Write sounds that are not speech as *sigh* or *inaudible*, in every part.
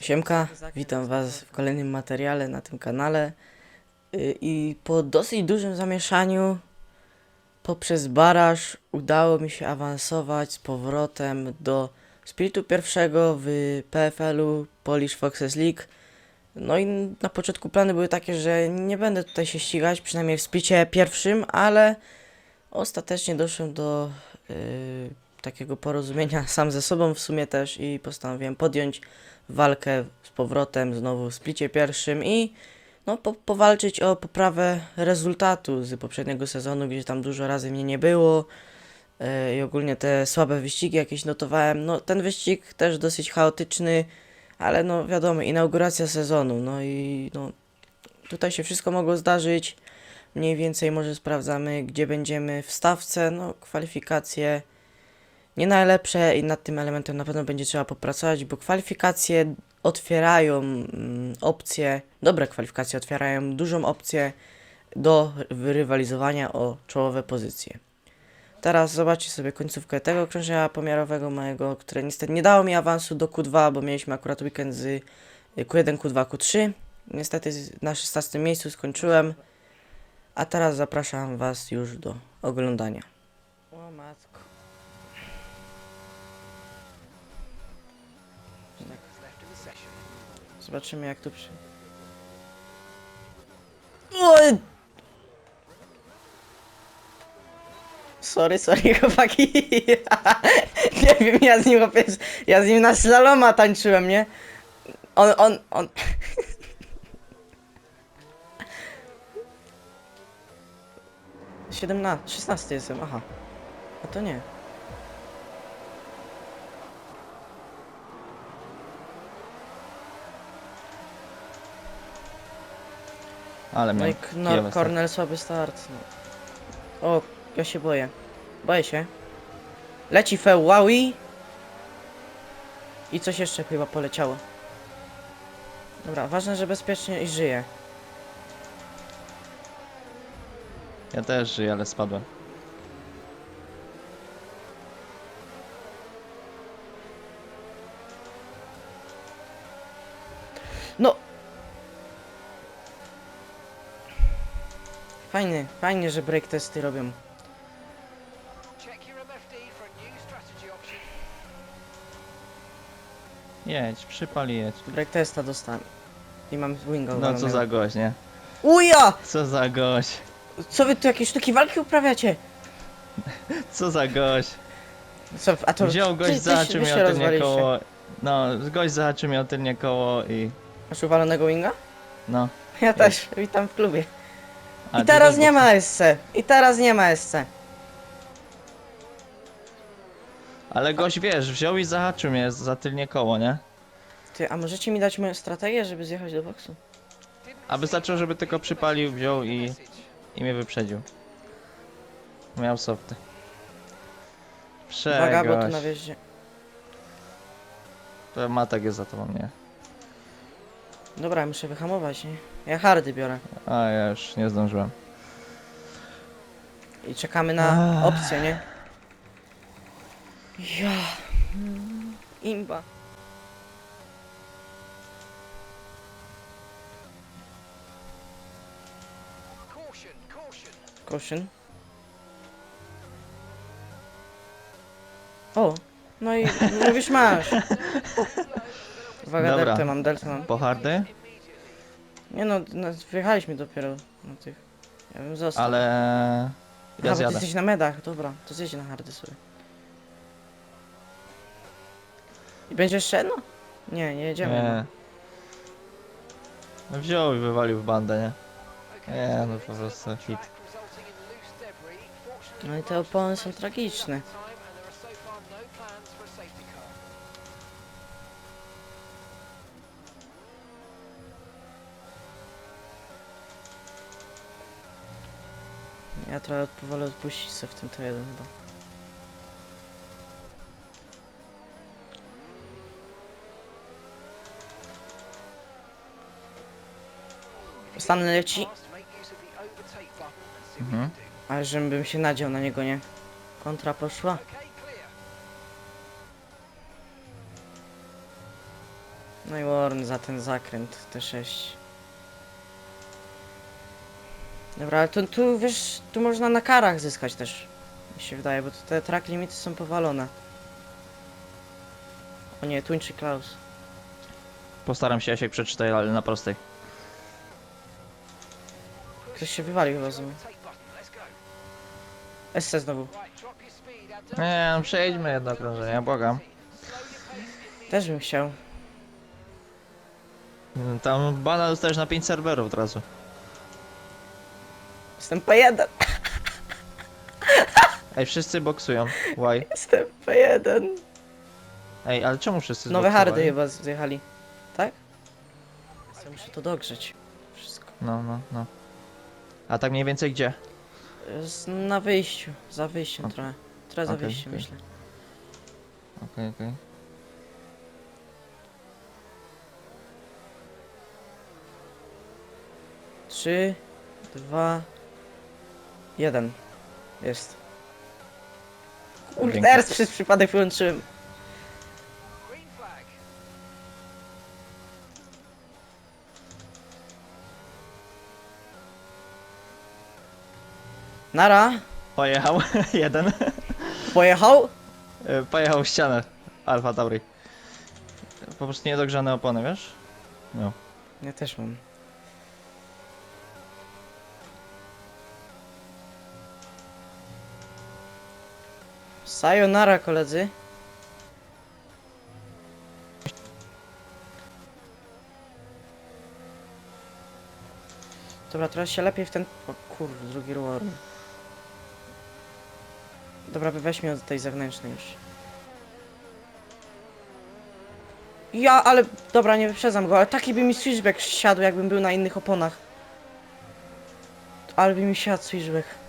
Siemka, witam Was w kolejnym materiale na tym kanale Y, i po dosyć dużym zamieszaniu poprzez baraż udało mi się awansować z powrotem do splitu pierwszego w PFL-u Polish Foxes League. No i na początku plany były takie, że nie będę tutaj się ścigać, przynajmniej w splicie pierwszym, ale ostatecznie doszłem do y, takiego porozumienia *laughs* sam ze sobą w sumie też i postanowiłem podjąć walkę z powrotem znowu w splicie pierwszym i no, po, powalczyć o poprawę rezultatu z poprzedniego sezonu, gdzie tam dużo razy mnie nie było e, i ogólnie te słabe wyścigi jakieś notowałem. No ten wyścig też dosyć chaotyczny, ale no wiadomo, inauguracja sezonu, no i no tutaj się wszystko mogło zdarzyć. Mniej więcej może sprawdzamy, gdzie będziemy w stawce, no kwalifikacje nie najlepsze i nad tym elementem na pewno będzie trzeba popracować, bo kwalifikacje otwierają mm, opcje, dobre kwalifikacje otwierają dużą opcję do rywalizowania o czołowe pozycje. Teraz zobaczcie sobie końcówkę tego okrążenia pomiarowego mojego, które niestety nie dało mi awansu do Q2, bo mieliśmy akurat weekend z y, Q1, Q2, Q3. Niestety na 16 miejscu skończyłem, a teraz zapraszam Was już do oglądania. O matko. Zobaczymy jak tu przy... Oj! Sorry, sorry *laughs* chłopaki. *laughs* nie wiem, ja z nim ja z nim na slaloma tańczyłem, nie? On, on, on... *laughs* Siedemnasty, szesnasty jestem, aha. A to nie. Ale No mnie i Knor, Cornell słaby start. No. O, ja się boję. Boję się. Leci Feławi. I coś jeszcze chyba poleciało. Dobra, ważne, że bezpiecznie i żyje. Ja też żyję, ale spadłem. No! Fajny, fajnie, że break testy robią. Jedź, przypal i jedź. Break testa dostałem. I mam winga No co za gość, nie? Uja! Co za gość? Co wy tu jakieś sztuki walki uprawiacie? Co za gość? Co, a to... Wziął gość, ty zahaczył mnie o tylnie koło. No, gość zahaczył mnie o tylnie koło i... Masz uwalonego winga? No. Ja też, witam w klubie. A I teraz nie ma SC. I teraz nie ma SC. Ale gość, wiesz, wziął i zahaczył mnie za tylnie koło, nie? Ty, a możecie mi dać moją strategię, żeby zjechać do boksu? A wystarczyło, żeby tylko przypalił, wziął i... i mnie wyprzedził. Miał softy. Uwaga, bo tu na wjeździe. To Matek jest za tobą, nie? Dobra, muszę wyhamować, nie? Ja hardy biorę. A, ja już nie zdążyłem. I czekamy na Ach. opcję, nie? Ja. Imba. Caution. O, no i mówisz masz. *laughs* Uwaga, Dobra. deltę mam, deltę mam. Po hardy? Nie no, no wyjechaliśmy dopiero na tych. Ja bym został. Ale... Ja Ja bo ty zjadę. jesteś na medach, dobra, to zjedź na hardy sobie. I będzie jeszcze jedno? Nie, nie jedziemy. Nie. No wziął i wywalił w bandę, nie? Nie, no po prostu hit. No i te opony są tragiczne. Trochę od- wolę odpuścić sobie w tym to jeden chyba. Stan leci, Mhm. ale żebym się nadział na niego, nie? Kontra poszła. No i Warren za ten zakręt T6. Dobra, ale tu, tu wiesz, tu można na karach zyskać też. Mi się wydaje, bo tu te track limity są powalone. O nie, Tuńczy Klaus. Postaram się, Jasiek, przeczytaj, ale na prostej. Ktoś się wywalił chyba go. SC znowu. Nie, no przejdźmy jedno okrążenie, błagam. Też bym chciał. Tam bana dostajesz na 5 serwerów od razu. Jestem P1. Ej, wszyscy boksują. Why? Jestem P1. Ej, ale czemu wszyscy Nowe zboksowali? hardy chyba zjechali. Tak? Ja muszę to dogrzeć. Wszystko. No, no, no. A tak mniej więcej gdzie? Jest na wyjściu. Za wyjściem Ok. trochę. Trochę za Okej, wyjściem okej. myślę. Okej, okej. Trzy, dwa, jeden. Jest. Kurde, teraz przez przypadek wyłączyłem. Nara, Pojechał, *laughs* jeden. pojechał. E, Pojechał w ścianę. Alfa Tauri. Po prostu niedogrzane opony, wiesz? No. Ja też mam. Sayonara koledzy. Dobra, teraz się lepiej w ten... O kurde, drugi reward. Dobra, weźmy od tej zewnętrznej już. Ja, ale... Dobra, nie wyprzedzam go, ale taki by mi switchback siadł, jakbym był na innych oponach. Ale by mi siadł switchback.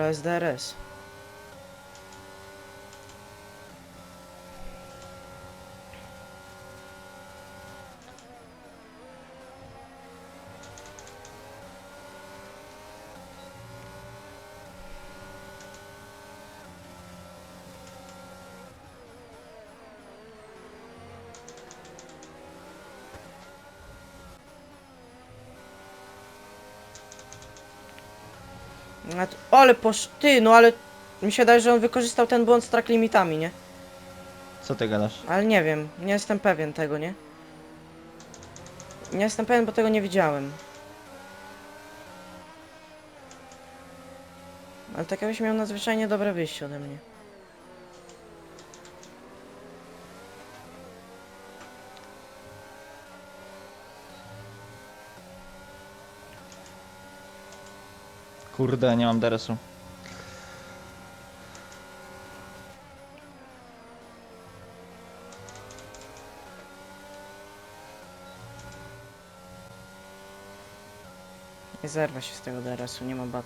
Dobra, SDRS. A Ale posz... Ty, no ale... Mi się wydaje, że on wykorzystał ten błąd z track limitami, nie? Co ty gadasz? Ale nie wiem, nie jestem pewien tego, nie? Nie jestem pewien, bo tego nie widziałem. Ale tak jakbyś miał nadzwyczajnie dobre wyjście ode mnie. Kurde, nie mam deresu. Nie zerwę się z tego DRS-u, nie ma bat.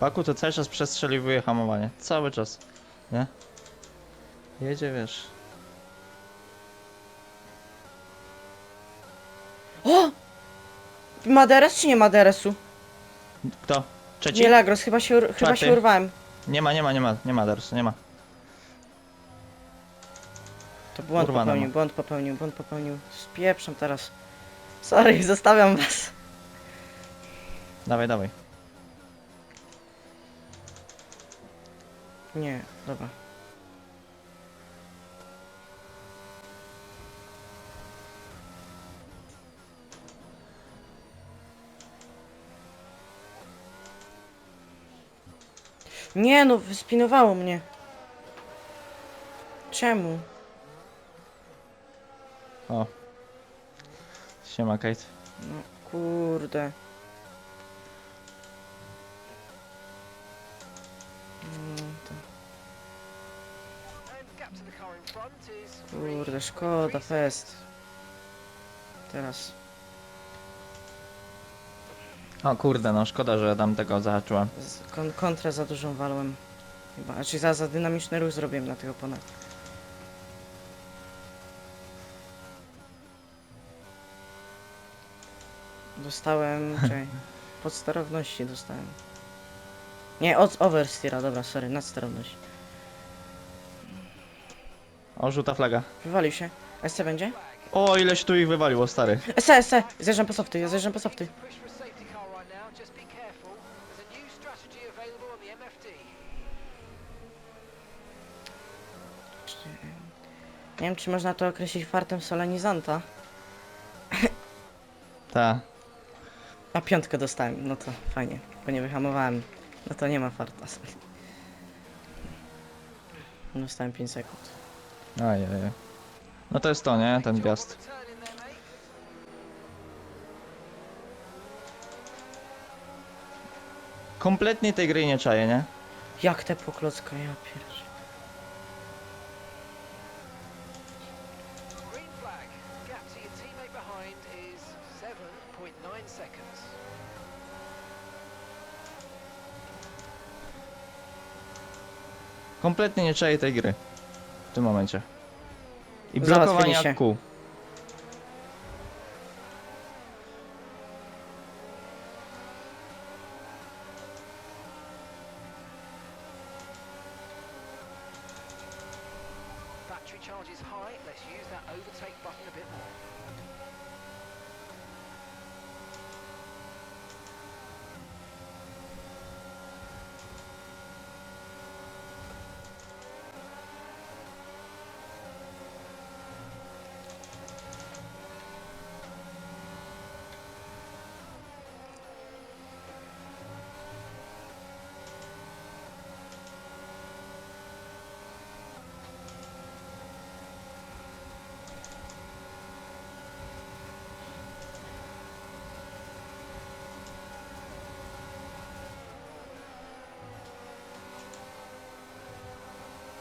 Baku to cały czas przestrzeliwuje hamowanie. Cały czas. Nie? Jedzie, wiesz. O! Ma DRS czy nie ma DRS-u? Kto? Trzeci? Nie Lagros, chyba się, ur- chyba Czwarty. się urwałem. Nie ma, nie ma, nie ma, nie ma deresu, nie ma. To błąd Urwane popełnił, ma. błąd popełnił, błąd popełnił. Spieprzam teraz. Sorry, *laughs* zostawiam was. Dawaj, dawaj. Nie, dobra. Nie no, wyspinowało mnie. Czemu? O. Siema, Kate. No kurde. Kurde, szkoda, fest. Teraz. O kurde, no szkoda, że tam tego zahaczyłem. Z kon kontrę za dużą walłem. Chyba, znaczy za, za dynamiczny ruch zrobiłem na tego ponad. Dostałem, *laughs* czekaj, pod sterowności dostałem. Nie, od oversteera, dobra, sorry, nad sterowność. O, żółta flaga. Wywalił się. SC będzie? O, ileś tu ich wywaliło, stary. SC, SC! Zjeżdżam po softy, ja zjeżdżam po softy. Nie wiem, czy można to określić fartem solenizanta. Ta. A piątkę dostałem, no to fajnie, bo nie wyhamowałem. No to nie ma farta. Dostałem 5 sekund. Ajajaj. No to jest to, nie? Ten gwiazd. Kompletnie tej gry nie czaję, nie? Jak te poklocka, ja pierdzie. Green flag. Gap to your teammate behind is 7.9 seconds. Kompletnie nie czaję tej gry. W tym momencie. I Załatwili blokowanie się. kół.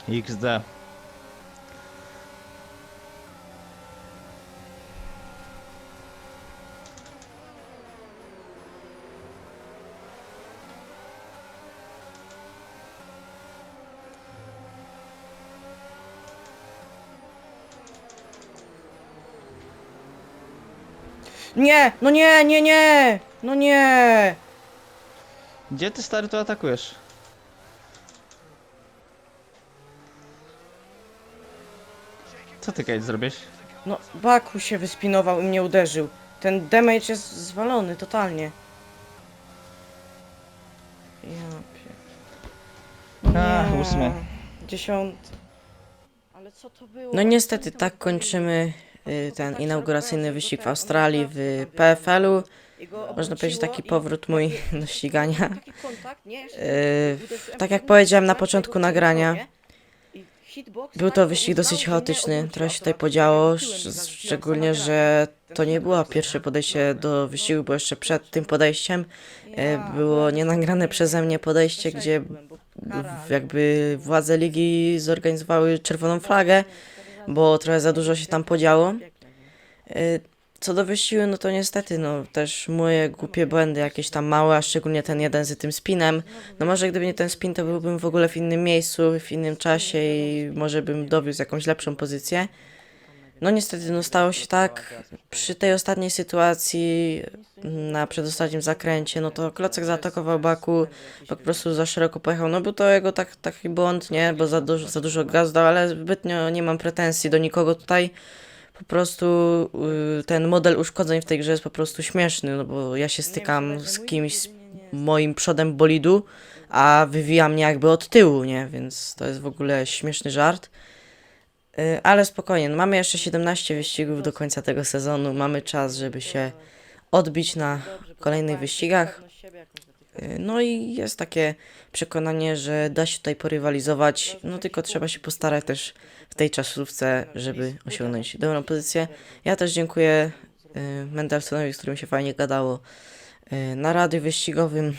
XD. Nie! No nie, nie, nie! No nie! Gdzie ty stary to atakujesz? Co ty Kate zrobisz? No, Baku się wyspinował i mnie uderzył. Ten damage jest zwalony totalnie. Ja pier... No A, nie. ósmy. Dziesiąty. Ale co to było? No niestety tak kończymy y, ten inauguracyjny wyścig w Australii w PFL-u. Można powiedzieć taki powrót mój do ścigania. Y, tak jak powiedziałem na początku nagrania, był to wyścig dosyć chaotyczny, trochę się tutaj podziało, sz- szczególnie, że to nie było pierwsze podejście do wyścigu, bo jeszcze przed tym podejściem y, było nienagrane przeze mnie podejście, gdzie jakby władze ligi zorganizowały czerwoną flagę, bo trochę za dużo się tam podziało. Co do wyścigu, no to niestety, no też moje głupie błędy, jakieś tam małe, a szczególnie ten jeden z tym spinem. No może gdyby nie ten spin, to byłbym w ogóle w innym miejscu, w innym czasie i może bym dowiózł jakąś lepszą pozycję. No niestety, no stało się tak. Przy tej ostatniej sytuacji, na przedostatnim zakręcie, no to Klocek zaatakował Baku, po prostu za szeroko pojechał. No był to jego tak, taki błąd, nie? Bo za dużo, za dużo gaz dał, ale zbytnio nie mam pretensji do nikogo tutaj. Po prostu y, ten model uszkodzeń w tej grze jest po prostu śmieszny, no bo ja się stykam z kimś z moim przodem bolidu, a wywija mnie jakby od tyłu, nie? Więc to jest w ogóle śmieszny żart. Y, Ale spokojnie, no mamy jeszcze 17 wyścigów do końca tego sezonu, mamy czas, żeby się odbić na kolejnych wyścigach. No i jest takie przekonanie, że da się tutaj porywalizować, no tylko trzeba się postarać też w tej czasówce, żeby osiągnąć dobrą pozycję. Ja też dziękuję y, Mendelsonowi, z którym się fajnie gadało y, na radiu wyścigowym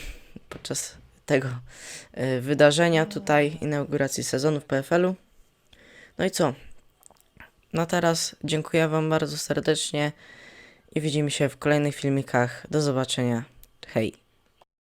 podczas tego y, wydarzenia tutaj, inauguracji sezonu w PFL-u. No i co? No teraz dziękuję Wam bardzo serdecznie i widzimy się w kolejnych filmikach. Do zobaczenia. Hej.